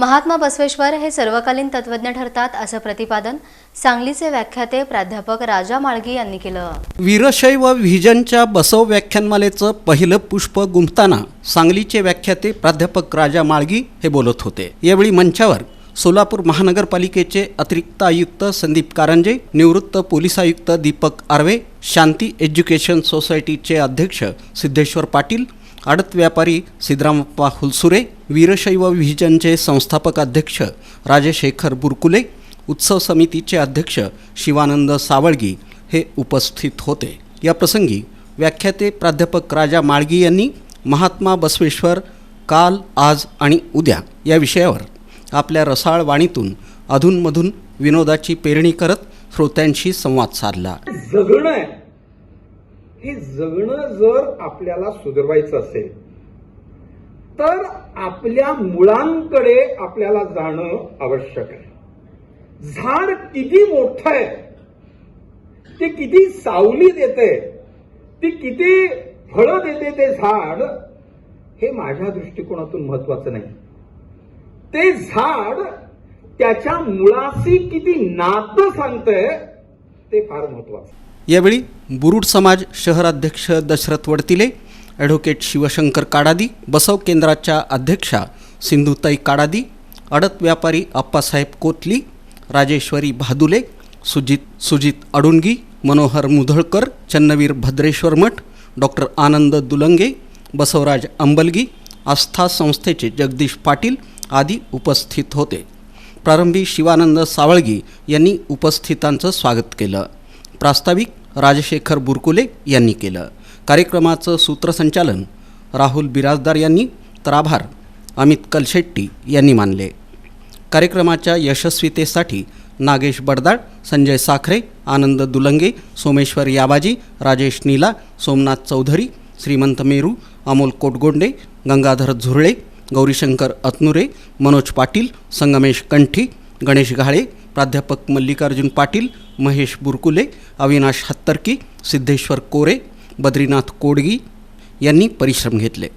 महात्मा बसवेश्वर हे सर्वकालीन तत्वज्ञ ठरतात असं प्रतिपादन सांगलीचे व्याख्याते प्राध्यापक राजा माळगी यांनी केलं. वीरशैव व्हिजनच्या बसव व्याख्यानमालेचं पहिलं पुष्प गुंफताना सांगलीचे व्याख्याते प्राध्यापक राजा माळगी हे बोलत होते. यावेळी मंचावर सोलापूर महानगरपालिकेचे अतिरिक्त आयुक्त संदीप कारंजे निवृत्त पोलीस आयुक्त दीपक आर्वे शांती एज्युकेशन सोसायटीचे अध्यक्ष सिद्धेश्वर पाटील आडत व्यापारी सिद्धरामप्पा हुलसुरे वीरशैव व्हिजनचे संस्थापक अध्यक्ष राजशेखर बुरकुले उत्सव समितीचे अध्यक्ष शिवानंद सावळगी हे उपस्थित होते. या प्रसंगी व्याख्याते प्राध्यापक राजा माळगी यांनी महात्मा बसवेश्वर काल आज आणि उद्या या विषयावर आपल्या रसाळ वाणीतून अधूनमधून विनोदाची पेरणी करत श्रोत्यांशी संवाद साधला. जगणं आहे. हे जगणं जर आपल्याला सुधरवायचं असेल तर आपल्या मुळांकडे आपल्याला जाणं आवश्यक आहे. झाड किती मोठं आहे ते किती सावली देते ती किती फळं देते ते झाड हे माझ्या दृष्टिकोनातून महत्वाचं नाही. ते झाड त्याच्या मुळाशी किती नातं सांगतंय ते फार महत्वाचं यावेळी बुरुड समाज शहराध्यक्ष दशरथ वडतिले ॲडव्होकेट शिवशंकर काडादी बसव केंद्राच्या अध्यक्षा सिंधुताई काडादी अडत व्यापारी अप्पासाहेब कोतली राजेश्वरी भादुले सुजित सुजित अडुणगी मनोहर मुधळकर चन्नवीर भद्रेश्वर मठ डॉक्टर आनंद दुलंगे बसवराज अंबलगी आस्था संस्थेचे जगदीश पाटील आदी उपस्थित होते. प्रारंभी शिवानंद सावळगी यांनी उपस्थितांचं स्वागत केलं. प्रास्ताविक राजशेखर बुरकुले यांनी केलं. कार्यक्रमाचं सूत्रसंचालन राहुल बिराजदार यांनी तर आभार अमित कलशेट्टी यांनी मानले. कार्यक्रमाच्या यशस्वीतेसाठी नागेश बडदाळ संजय साखरे आनंद दुलंगे सोमेश्वर याबाजी राजेश नीला सोमनाथ चौधरी श्रीमंत मेरू अमोल कोटगोंडे गंगाधर झुरळे गौरीशंकर अतनुरे मनोज पाटील संगमेश कंठी गणेश घाळे प्राध्यापक मल्लिकार्जुन पाटील महेश बुरकुले अविनाश हत्तरकी सिद्धेश्वर कोरे बद्रीनाथ कोडगी यांनी परिश्रम घेतले.